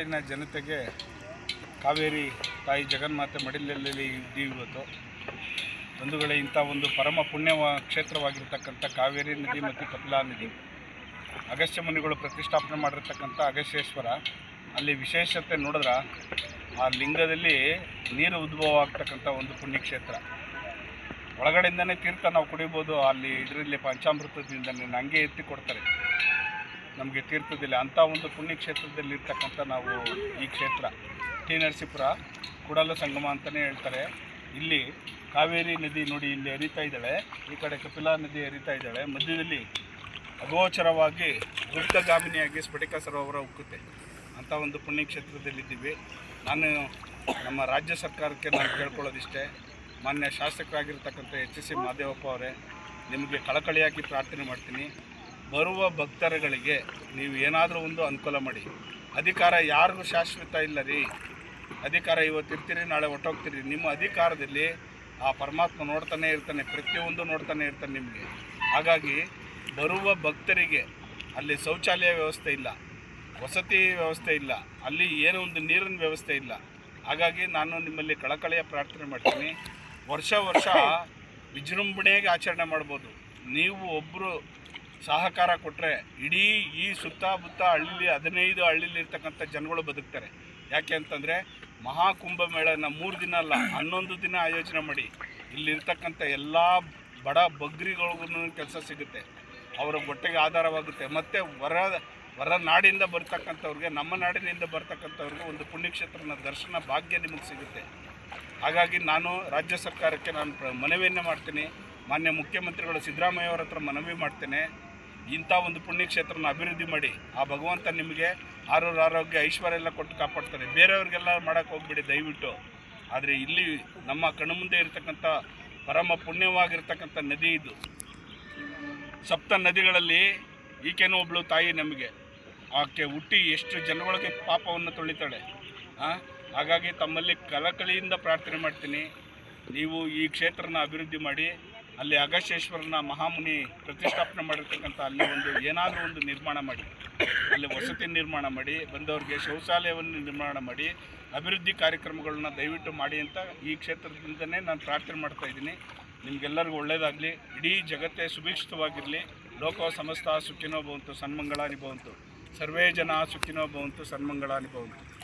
ಇಲ್ಲಿನ ಜನತೆಗೆ ಕಾವೇರಿ ತಾಯಿ ಜಗನ್ಮಾತೆ ಮಡಿಲಲ್ಲಿ ಇವತ್ತು. ಬಂಧುಗಳೇ ಇಂಥ ಒಂದು ಪರಮ ಪುಣ್ಯ ಕ್ಷೇತ್ರವಾಗಿರ್ತಕ್ಕಂಥ ಕಾವೇರಿ ನದಿ ಮತ್ತು ಕಪಿಲಾ ನದಿ, ಅಗಸ್ತ್ಯ ಮುನಿಗಳು ಪ್ರತಿಷ್ಠಾಪನೆ ಮಾಡಿರ್ತಕ್ಕಂಥ ಅಗಸ್ಯೇಶ್ವರ ಅಲ್ಲಿ ವಿಶೇಷತೆ ನೋಡಿದ್ರೆ ಆ ಲಿಂಗದಲ್ಲಿ ನೀರು ಉದ್ಭವ ಆಗ್ತಕ್ಕಂಥ ಒಂದು ಪುಣ್ಯಕ್ಷೇತ್ರ. ಒಳಗಡೆಯಿಂದನೇ ತೀರ್ಥ ನಾವು ಕುಡಿಬೋದು, ಅಲ್ಲಿ ಇದರಲ್ಲಿ ಪಂಚಾಮೃತದಿಂದನೇ ನಂಗೆ ಎತ್ತಿ ಕೊಡ್ತಾರೆ. ನಮಗೆ ತೀರ್ಥದಲ್ಲಿ ಅಂಥ ಒಂದು ಪುಣ್ಯಕ್ಷೇತ್ರದಲ್ಲಿ ಇರ್ತಕ್ಕಂಥ ನಾವು ಈ ಕ್ಷೇತ್ರ. ಟಿ ನರಸೀಪುರ ಕುಡಲ ಸಂಗಮ ಅಂತಲೇ ಹೇಳ್ತಾರೆ. ಇಲ್ಲಿ ಕಾವೇರಿ ನದಿ ನೋಡಿ ಇಲ್ಲಿ ಹರಿತಾ ಇದ್ದಾಳೆ. ಈ ಕಡೆ ಕಪಿಲಾ ನದಿ ಹರಿತಾ ಇದ್ದಾಳೆ. ಮಧ್ಯದಲ್ಲಿ ಅಗೋಚರವಾಗಿ ಗುಪ್ತಗಾಮಿನಿಯಾಗಿ ಸ್ಫಟಿಕ ಸರೋವರ ಉಕ್ಕುತ್ತೆ. ಅಂಥ ಒಂದು ಪುಣ್ಯಕ್ಷೇತ್ರದಲ್ಲಿದ್ದೀವಿ ನಾನು ನಮ್ಮ ರಾಜ್ಯ ಸರ್ಕಾರಕ್ಕೆ ನಾನು ಕೇಳ್ಕೊಳ್ಳೋದಿಷ್ಟೇ. ಮಾನ್ಯ ಶಾಸಕರಾಗಿರ್ತಕ್ಕಂಥ ಎಚ್ ಎಸ್ ಸಿ ಮಹಾದೇವಪ್ಪ ಅವರೇ, ನಿಮಗೆ ಕಳಕಳಿಯಾಗಿ ಪ್ರಾರ್ಥನೆ ಮಾಡ್ತೀನಿ. ಬರುವ ಭಕ್ತರುಗಳಿಗೆ ನೀವು ಏನಾದರೂ ಒಂದು ಅನುಕೂಲ ಮಾಡಿ. ಅಧಿಕಾರ ಯಾರಿಗೂ ಶಾಶ್ವತ ಇಲ್ಲ ರೀ ಅಧಿಕಾರ ಇವತ್ತು ಇರ್ತೀರಿ, ನಾಳೆ ಹೊಟ್ಟೋಗ್ತೀರಿ ನಿಮ್ಮ ಅಧಿಕಾರದಲ್ಲಿ ಆ ಪರಮಾತ್ಮ ನೋಡ್ತಾನೆ ಇರ್ತಾನೆ, ಪ್ರತಿಯೊಂದು ನೋಡ್ತಾನೆ ಇರ್ತಾನೆ ನಿಮಗೆ. ಹಾಗಾಗಿ ಬರುವ ಭಕ್ತರಿಗೆ ಅಲ್ಲಿ ಶೌಚಾಲಯ ವ್ಯವಸ್ಥೆ ಇಲ್ಲ, ವಸತಿ ವ್ಯವಸ್ಥೆ ಇಲ್ಲ, ಅಲ್ಲಿ ಏನೋ ಒಂದು ನೀರಿನ ವ್ಯವಸ್ಥೆ ಇಲ್ಲ. ಹಾಗಾಗಿ ನಾನು ನಿಮ್ಮಲ್ಲಿ ಕಳಕಳಿಯ ಪ್ರಾರ್ಥನೆ ಮಾಡ್ತೀನಿ. ವರ್ಷ ವರ್ಷ ವಿಜೃಂಭಣೆಯಾಗಿ ಆಚರಣೆ ಮಾಡ್ಬೋದು. ನೀವು ಒಬ್ಬರು ಸಹಕಾರ ಕೊಟ್ಟರೆ ಇಡೀ ಈ ಸುತ್ತಮುತ್ತ ಹಳ್ಳಿಲಿ, ಹದಿನೈದು ಹಳ್ಳಿಲಿ ಇರ್ತಕ್ಕಂಥ ಜನಗಳು ಬದುಕ್ತಾರೆ. ಯಾಕೆ ಅಂತಂದರೆ ಮಹಾಕುಂಭಮೇಳನ ಮೂರು ದಿನ ಅಲ್ಲ, ಹನ್ನೊಂದು ದಿನ ಆಯೋಜನೆ ಮಾಡಿ. ಇಲ್ಲಿರ್ತಕ್ಕಂಥ ಎಲ್ಲ ಬಡ ಬಗ್ರಿಗಳಿಗೂ ಕೆಲಸ ಸಿಗುತ್ತೆ. ಅವರ ಹೊಟ್ಟೆಗೆ ಆಧಾರವಾಗುತ್ತೆ. ಮತ್ತು ಹೊರ ಹೊರ ನಾಡಿಂದ ಬರ್ತಕ್ಕಂಥವ್ರಿಗೆ, ನಮ್ಮ ನಾಡಿನಿಂದ ಬರ್ತಕ್ಕಂಥವ್ರಿಗೆ ಒಂದು ಪುಣ್ಯಕ್ಷೇತ್ರನ ದರ್ಶನ ಭಾಗ್ಯ ನಿಮಗೆ ಸಿಗುತ್ತೆ. ಹಾಗಾಗಿ ನಾನು ರಾಜ್ಯ ಸರ್ಕಾರಕ್ಕೆ ನಾನು ಪ್ರ- ಮನವಿಯನ್ನು ಮಾಡ್ತೀನಿ. ಮಾನ್ಯ ಮುಖ್ಯಮಂತ್ರಿಗಳು ಸಿದ್ದರಾಮಯ್ಯ ಅವರ ಹತ್ರ ಮನವಿ ಮಾಡ್ತೇನೆ. ಇಂಥ ಒಂದು ಪುಣ್ಯಕ್ಷೇತ್ರನ ಅಭಿವೃದ್ಧಿ ಮಾಡಿ ಆ ಭಗವಂತ ನಿಮಗೆ ಆರೋರ ಆರೋಗ್ಯ, ಐಶ್ವರ್ಯ ಎಲ್ಲ ಕೊಟ್ಟು ಕಾಪಾಡ್ತಾರೆ. ಬೇರೆಯವ್ರಿಗೆಲ್ಲ ಮಾಡೋಕ್ಕೆ ಹೋಗ್ಬಿಡಿ ದಯವಿಟ್ಟು. ಆದರೆ ಇಲ್ಲಿ ನಮ್ಮ ಕಣ್ಣು ಮುಂದೆ ಇರತಕ್ಕಂಥ ಪರಮ ಪುಣ್ಯವಾಗಿರ್ತಕ್ಕಂಥ ನದಿ ಇದು. ಸಪ್ತ ನದಿಗಳಲ್ಲಿ ಈಕೆನೂ ಒಬ್ಬಳು ತಾಯಿ ನಮಗೆ. ಆಕೆ ಹುಟ್ಟಿ ಎಷ್ಟು ಜನಗಳಿಗೆ ಪಾಪವನ್ನು ತೊಳಿತಾಳೆ? ಹಾಗಾಗಿ ತಮ್ಮಲ್ಲಿ ಕಳಕಳಿಯಿಂದ ಪ್ರಾರ್ಥನೆ ಮಾಡ್ತೀನಿ. ನೀವು ಈ ಕ್ಷೇತ್ರನ ಅಭಿವೃದ್ಧಿ ಮಾಡಿ ಅಲ್ಲಿ ಅಗಸ್ಯೇಶ್ವರನ ಮಹಾಮುನಿ ಪ್ರತಿಷ್ಠಾಪನೆ ಮಾಡಿರ್ತಕ್ಕಂಥ ಅಲ್ಲಿ ಒಂದು ಏನಾದರೂ ಒಂದು ನಿರ್ಮಾಣ ಮಾಡಿ. ಅಲ್ಲಿ ವಸತಿ ನಿರ್ಮಾಣ ಮಾಡಿ, ಬಂದವರಿಗೆ ಶೌಚಾಲಯವನ್ನು ನಿರ್ಮಾಣ ಮಾಡಿ, ಅಭಿವೃದ್ಧಿ ಕಾರ್ಯಕ್ರಮಗಳನ್ನ ದಯವಿಟ್ಟು ಮಾಡಿ ಅಂತ ಈ ಕ್ಷೇತ್ರದಿಂದನೇ ನಾನು ಪ್ರಾರ್ಥನೆ ಮಾಡ್ತಾ ಇದ್ದೀನಿ. ನಿಮಗೆಲ್ಲರಿಗೂ ಒಳ್ಳೆಯದಾಗಲಿ ಇಡೀ ಜಗತ್ತೇ ಸುಭಿಕ್ಷಿತವಾಗಿರಲಿ. ಲೋಕ ಸಮಸ್ತ ಸುಖಿನೋ ಭವಂತು, ಸನ್ಮಂಗಳಾನಿ ಭವಂತು. ಸರ್ವೇ ಜನ ಸುಖಿನೋ ಭವಂತು, ಸನ್ಮಂಗಳಾನಿ ಭವಂತು.